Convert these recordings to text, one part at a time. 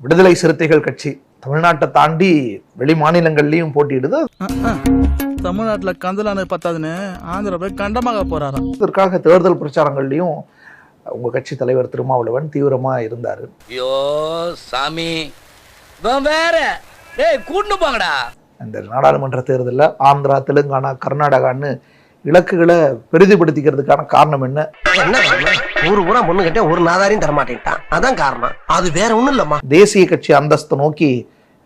விடுதலை சிறுத்தைகள் கட்சி தமிழ்நாட்டை தாண்டி வெளி மாநிலங்கள்லயும் போட்டியிடுது. தமிழ்நாட்டுல கந்தலானது பத்தாதுன்னு ஆந்திரா போய் கண்டமாக போறாராம். இதற்காக தேர்தல் பிரச்சாரங்கள்லயும் உங்க கட்சி தலைவர் திருமாவளவன் தீவிரமா இருந்தாரு. ஐயோ சாமி. வேற. டேய் கூட்டு போங்கடா. இந்த நாடாளுமன்ற தேர்தலில் ஆந்திரா தெலுங்கானா கர்நாடகான்னு இலக்குகளை பெரிதுபடுத்திக்கிறதுக்கான காரணம் என்ன? என்ன காரணம்? ஊரு பூரா பொண்ணு கிட்ட ஒரு நாதாரையும் தரமாட்டேன்ட்டான். அதான் காரணம். அது வேற ஒண்ணும் இல்லம்மா. தேசிய கட்சி அந்தஸ்தை நோக்கி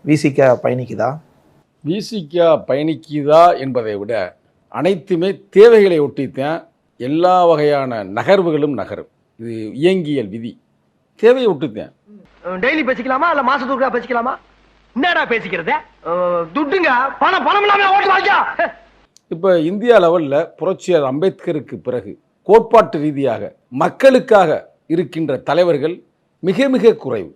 விசிக பயணிக்குதா? விசிகா பயணிக்குதா என்பதை விட அனைத்துமே தேவைகளை ஒட்டித்தான் எல்லா வகையான நகர்வுகளும் நகரும். இது இயங்கியல் விதி. தேவையை ஒட்டுத்தேன். டெய்லி பேசிக்கலாமா? இல்ல மாசத்துக்கு பேசிக்கலாமா? என்னடா பேசிக்கிறது? துட்டுங்க. பணம் பணம் இல்லாம ஓட்டு வாங்கியா? இப்போ இந்தியா லெவலில் புரட்சியாளர் அம்பேத்கருக்கு பிறகு கோட்பாட்டு ரீதியாக மக்களுக்காக இருக்கின்ற தலைவர்கள் மிக மிக குறைவு.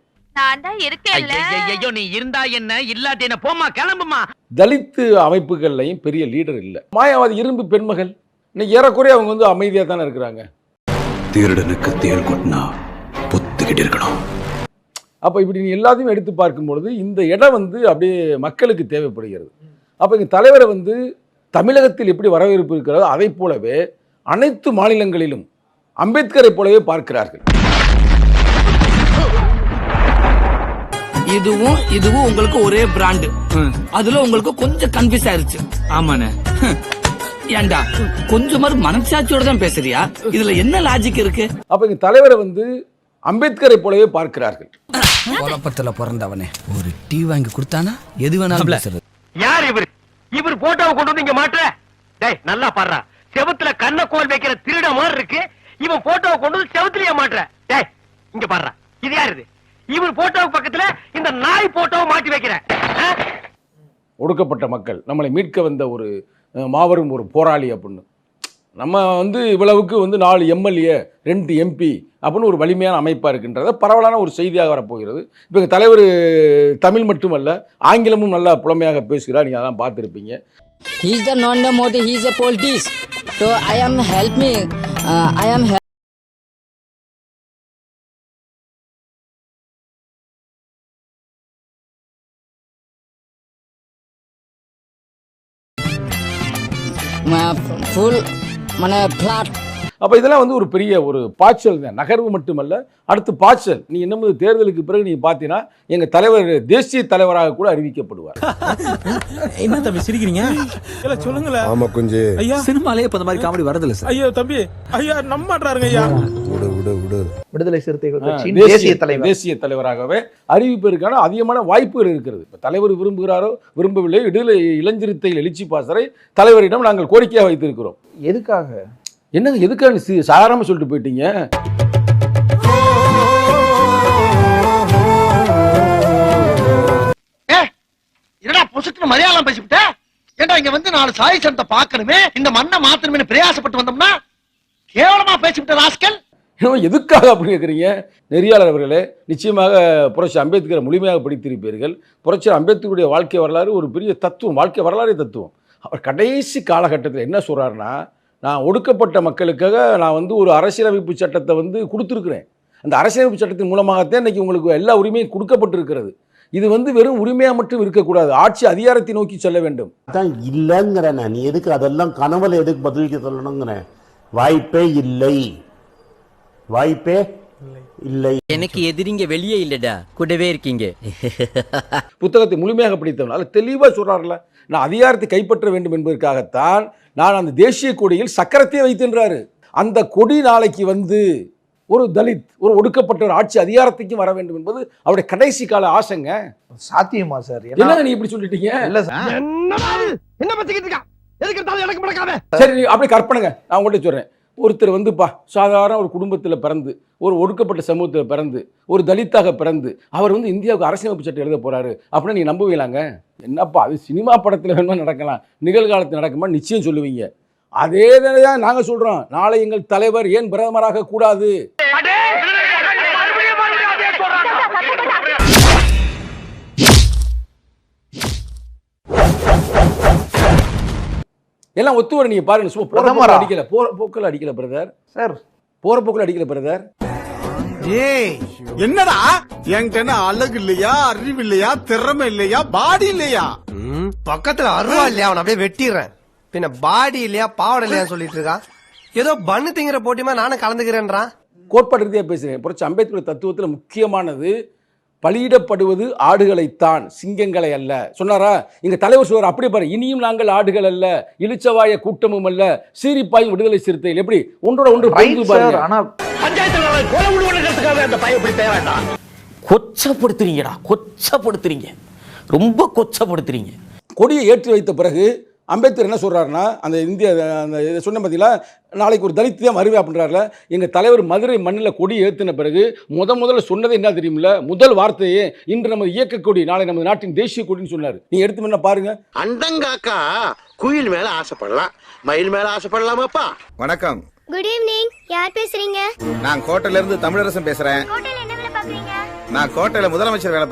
நீ இருந்தா என்ன? இல்லாட்டி என்ன? போமா கிளம்புமா தலித்து அமைப்புகள்லையும் பெரிய லீடர் இல்லை. மாயாவாதி இரும்பு பெண்மகள். இன்னைக்கு ஏறக்குறைய அவங்க வந்து அமைதியாக தானே இருக்கிறாங்க. திருடனுக்கு தேள் கொட்டினா பொத்துக்கிட்டு இருக்கணும். அப்போ இப்படி நீ எல்லாத்தையும் எடுத்து பார்க்கும்பொழுது இந்த இடம் வந்து அப்படியே மக்களுக்கு தேவைப்படுகிறது. அப்போ இங்கே தலைவரை வந்து தமிழகத்தில் எப்படி வரவேற்பு இருக்கிறதோ அதை போலவே அனைத்து மாநிலங்களிலும் அம்பேத்கரை போலவே பார்க்கிறார்கள். இதுவும் இதுவும் உங்களுக்கு ஒரே பிராண்டு அதுல உங்களுக்கு கொஞ்சம் கன்ஃபியூஸ் ஆயிருச்சு. ஆமாண்ணே. ஏண்டா கொஞ்சமாவது மனசாட்சியோட தான் பேசுறியா? இதுல என்ன லாஜிக் இருக்கு? அப்போ இங்கே தலைவரை வந்து அம்பேத்கரை போலவே பார்க்கிறார்கள். குழப்பத்துல பிறந்தவனே. ஒரு டீ வாங்கி கொடுத்தானா? எது வேணாலும் இவர் போட்டோவை கொண்டு வந்து இங்க மாட்டுற. டேய் நல்லா பாடுறா. செவுத்துல கண்ண கோல் வைக்கிற திருட மாதிரி இருக்கு. இவன் போட்டோவை கொண்டு வந்து செவுத்துலயே மாட்டுற. டேய் இங்க பாடுறா. இது யாரு இது? இவர் போட்டோவுக்கு பக்கத்துல இந்த நாய் போட்டோவை மாட்டி வைக்கிற. ஒடுக்கப்பட்ட மக்கள் நம்மளை மீட்க வந்த ஒரு மாபெரும் ஒரு போராளி அப்படின்னு. நம்ம வந்து இவ்வளவுக்கு வந்து நாலு எம்எல்ஏ ரெண்டு எம்பி அப்படின்னு ஒரு வலிமையான அமைப்பாக இருக்கின்றத பரவலான ஒரு செய்தியாக வரப்போகிறது. இப்போ எங்கள் தலைவர் தமிழ் மட்டுமல்ல ஆங்கிலமும் நல்லா புலமையாக பேசுகிறார். நீங்கள் அதான் பார்த்துருப்பீங்க. ஹீஸ் த நான் த Moti he's a போலிட்டிஸ் so I ஆம் ஹெல்ப் மீ ஐ ஆம் I am মানে அப்போ இதெல்லாம் வந்து ஒரு பெரிய ஒரு பாய்ச்சல் தான். நகர்வு மட்டுமல்ல அடுத்து பாய்ச்சல். நீ என்னமோ தேர்தலுக்கு பிறகு நீங்க பார்த்தீங்கன்னா எங்க தலைவர் தேசிய தலைவராக கூட அறிவிக்கப்படுவார். என்ன தம்பி சிரிக்கிறீங்க? இல்லை சொல்லுங்களேன். ஆமாம் கொஞ்சம் ஐயா. சினிமாலே இப்போ இந்த மாதிரி காமெடி வரதில்லை சார். ஐயோ தம்பி ஐயா நம்மாட்டாருங்க ஐயா. விடு விடு விடு. விடுதலை சிறுத்தைகள் தேசிய தலைவர். தேசிய தலைவராகவே அறிவிப்பதற்கான அதிகமான வாய்ப்புகள் இருக்கிறது இப்போ தலைவர் விரும்புகிறாரோ விரும்பவில்லை விடுதலை இளஞ்சிறுத்தையில் எழுச்சி பாசரை தலைவரிடம் நாங்கள் கோரிக்கையாக வைத்திருக்கிறோம். எதுக்காக? என்னங்க எதுக்காக நீ சி- சாதாரணமா சொல்லிட்டு போயிட்டீங்க? என்னடா பொசுக்குன்னு மலையாளம் பேசிவிட்ட? ஏண்டா இங்க வந்து நாலு சாய் சனத்தை பார்க்கணுமே? இந்த மண்ணை மாத்தணுமே பிரயாசப்பட்டு வந்தோம்னா கேவலமா பேசிவிட்ட ராஸ்கல்? எதுக்காக அப்படி கேட்குறீங்க நெறியாளர் அவர்களே நிச்சயமாக புரட்சி அம்பேத்கரை முழுமையாக படித்திருப்பீர்கள். புரட்சி அம்பேத்கருடைய வாழ்க்கை வரலாறு ஒரு பெரிய தத்துவம் வாழ்க்கை வரலாறே தத்துவம். அவர் கடைசி காலகட்டத்தில் என்ன சொல்றாருன்னா நான் ஒடுக்கப்பட்ட மக்களுக்காக நான் வந்து ஒரு அரசியலமைப்பு சட்டத்தை வந்து கொடுத்துருக்குறேன். அந்த அரசியலமைப்பு சட்டத்தின் மூலமாகத்தான் இன்னைக்கு உங்களுக்கு எல்லா உரிமையும் கொடுக்கப்பட்டிருக்கிறது. இது வந்து வெறும் உரிமையாக மட்டும் இருக்கக்கூடாது. ஆட்சி அதிகாரத்தை நோக்கி செல்ல வேண்டும். அதான் இல்லைங்கிற நான். எதுக்கு அதெல்லாம் கனவுல எதுக்கு பதிலுக்கு சொல்லணுங்கிறேன். வாய்ப்பே இல்லை. வாய்ப்பே இல்லை. எனக்கு எதிரிங்க வெளியே இல்லடா. கூடவே இருக்கீங்க. புத்தகத்தை முழுமையாக படித்தவன். அதில் தெளிவாக சொல்கிறார்ல நான் அதிகாரத்தை கைப்பற்ற வேண்டும் என்பதற்காகத்தான் நான் அந்த தேசிய கொடியில் சக்கரத்தை வைத்தின்றாரு அந்த கொடி நாளைக்கு வந்து ஒரு தலித் ஒரு ஒடுக்கப்பட்ட ஒரு ஆட்சி அதிகாரத்துக்கும் வர வேண்டும் என்பது அவருடைய கடைசி கால ஆசைங்க. சாத்தியமா சார்? என்னங்க நீ இப்படி சொல்லிட்டீங்க? இல்ல சார். என்ன பேசிக்கிட்டு இருக்கான் எதுக்கு இருந்தாலும் எனக்கு சரி நீ அப்படியே கற்பனைங்க. நான் உங்கள்கிட்ட சொல்கிறேன் ஒருத்தர் வந்துப்பா சாதாரண ஒரு குடும்பத்தில் பிறந்து ஒரு ஒடுக்கப்பட்ட சமூகத்தில் பிறந்து ஒரு தலித்தாக பிறந்து அவர் வந்து இந்தியாவுக்கு அரசியலமைப்பு சட்டம் எழுத போகிறாரு அப்படின்னு நீ நம்புவீங்களாங்க? என்னப்பா அது சினிமா படத்தில் வேணுமா நடக்கலாம் நிகழ்காலத்தில் நடக்குமா நிச்சயம் சொல்லுவீங்க. அதே தான் நாங்கள் சொல்கிறோம் நாளை எங்கள் தலைவர் ஏன் பிரதமராக கூடாது? எல்லாம் ஒத்து வர நீங்க பாருங்க. சும்மா? போக்கில் அடிக்கல. போற போக்கில் அடிக்கல பிரதர் சார். போற போக்கில் அடிக்கல பிரதர் ஏய் என்னடா? என்கிட்ட என்ன அழகு இல்லையா அறிவு இல்லையா திறமை இல்லையா பாடி இல்லையா? பக்கத்துல அருவா இல்லையா? அவன் அப்படியே வெட்டிடுறேன். பின்ன பாடி இல்லையா பாவடை இல்லையா சொல்லிட்டு இருக்கான் ஏதோ பண்ணு திங்கிற போட்டியமா நானும் கலந்துக்கிறேன்றான். கோட்பாடு ரீதியாக பேசுகிறேன் புரட்சி அம்பேத்கர் தத்துவத்தில் முக்கியமானது பலியிடப்படுவது ஆடுகளைத்தான் சிங்கங்களை அல்ல. சொன்னாரா? எங்க தலைவர் சொல்வார் அப்படி பாரு இனியும் நாங்கள் ஆடுகள் அல்ல இளிச்சவாய கூட்டமும் அல்ல சீரிப்பாயும் விடுதலை சிறுத்தைகள். எப்படி? ஒன்றோட ஒன்று கொச்சப்படுத்துறீங்கடா கொச்சப்படுத்துறீங்க. ரொம்ப கொச்சப்படுத்துறீங்க. கொடியை ஏற்றி வைத்த பிறகு அம்பேத்கர் என்ன சொல்றாருன்னா அந்த இந்திய அந்த இதை சொன்ன பார்த்தீங்களா நாளைக்கு ஒரு தலித் தான் வருவே அப்படின்றாருல. எங்கள் தலைவர் மதுரை மண்ணில் கொடி ஏற்றின பிறகு முத முதல்ல சொன்னது என்ன தெரியுமில்ல? முதல் வார்த்தையே இன்று நமது இயக்க கொடி நாளை நமது நாட்டின் தேசிய கொடின்னு சொன்னார். நீ எடுத்து முன்ன பாருங்க. அண்டங்காக்கா குயில் மேல ஆசைப்படலாம். மயில் மேல ஆசைப்படலாமாப்பா? வணக்கம். குட் ஈவினிங் யார் பேசுறீங்க? நான் கோட்டையில இருந்து தமிழரசன் பேசுறேன். ஹோட்டல்ல என்ன வேலை பாக்குறீங்க? நான் கோட்டையில முதலமைச்சர் வேலை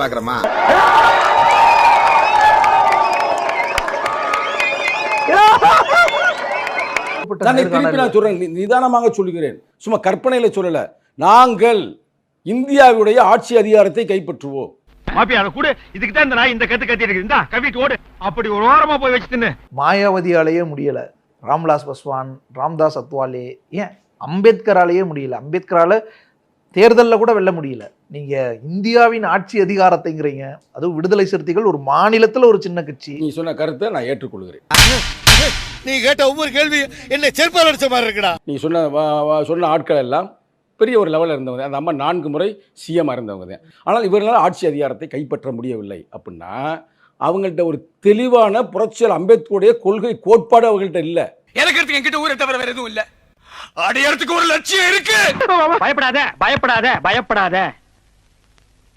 பாக்குறேமா நான் திருப்பி நான் சொல்றேன். நி- நிதானமாக சொல்லுகிறேன். சும்மா கற்பனையில சொல்லல. நாங்கள் இந்தியாவுடைய ஆட்சி அதிகாரத்தை கைப்பற்றுவோம். மாயாவதியாலேயே முடியல. ராம்விலாஸ் பஸ்வான் ராம்தாஸ் அத்வாலே ஏன்? அம்பேத்கராலேயே முடியல. அம்பேத்கரால தேர்தலில் கூட வெல்ல முடியல. நீங்க இந்தியாவின் ஆட்சி அதிகாரத்தைங்கிறீங்க. அதுவும் விடுதலை சிறுத்தைகள் ஒரு மாநிலத்துல ஒரு சின்ன கட்சி. நீ சொன்ன கருத்தை நான் ஏற்றுக்கொள்கிறேன். நீ கேட்ட ஒவ்வொரு கேள்வி என்ன செருப்பால் அடிச்ச மாதிரி இருக்குடா. நீ சொன்ன சொன்ன ஆட்கள் எல்லாம் பெரிய ஒரு லெவலில் இருந்தவங்க. அந்த அம்மா நான்கு முறை சிஎம் இருந்தவங்க. தான் ஆனால் இவர்களால் ஆட்சி அதிகாரத்தை கைப்பற்ற முடியவில்லை அப்படின்னா அவங்கள்ட்ட ஒரு தெளிவான புரட்சியல் அம்பேத்கருடைய கொள்கை கோட்பாடு அவங்கள்ட்ட இல்லை. எனக்கு என்கிட்ட ஊரை தவிர வேற எதுவும் இல்ல? அடையறதுக்கு ஒரு லட்சியம் இருக்கு. பயப்படாத பயப்படாத பயப்படாத.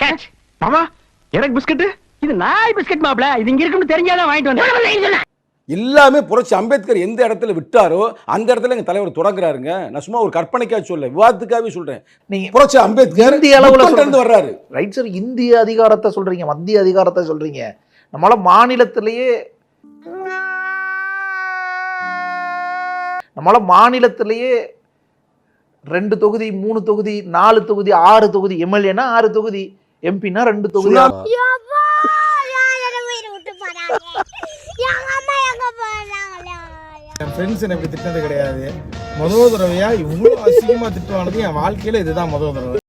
கேட்ச் மாமா எனக்கு பிஸ்கட் இது நாய் பிஸ்கட் மாப்ள இது இங்க இருக்குன்னு தெரிஞ்சாதான் வாங்கிட்டு வந்தேன். எல்லாமே புரட்சி அம்பேத்கர் எந்த இடத்துல விட்டாரோ அந்த இடத்துல எங்க தலைவர் தொடங்குறாருங்க. நான் சும்மா ஒரு கற்பனைக்காக சொல்ல விவாதத்துக்காகவே சொல்றேன். நீங்க புரட்சி அம்பேத்கர் இந்திய அளவுல இருந்து வர்றாரு. ரைட் சார் இந்திய அதிகாரத்தை சொல்றீங்க மத்திய அதிகாரத்தை சொல்றீங்க. நம்மளால மாநிலத்திலேயே நம்மளால மாநிலத்திலேயே ரெண்டு தொகுதி மூணு தொகுதி நாலு தொகுதி ஆறு தொகுதி எம்எல்ஏனா ஆறு தொகுதி எம்பினா ரெண்டு தொகுதி யப்பா யார உயிர் விட்டு போறாங்க எங்க அம்மா எங்க போறாங்களா என் ஃப்ரெண்ட்ஸ் எனக்கு திட்டினது கிடையாது. முதல் தடவையாக இவ்வளோ அசிங்கமாக திட்டுவானது என் வாழ்க்கையில் இதுதான் முதல் தடவை.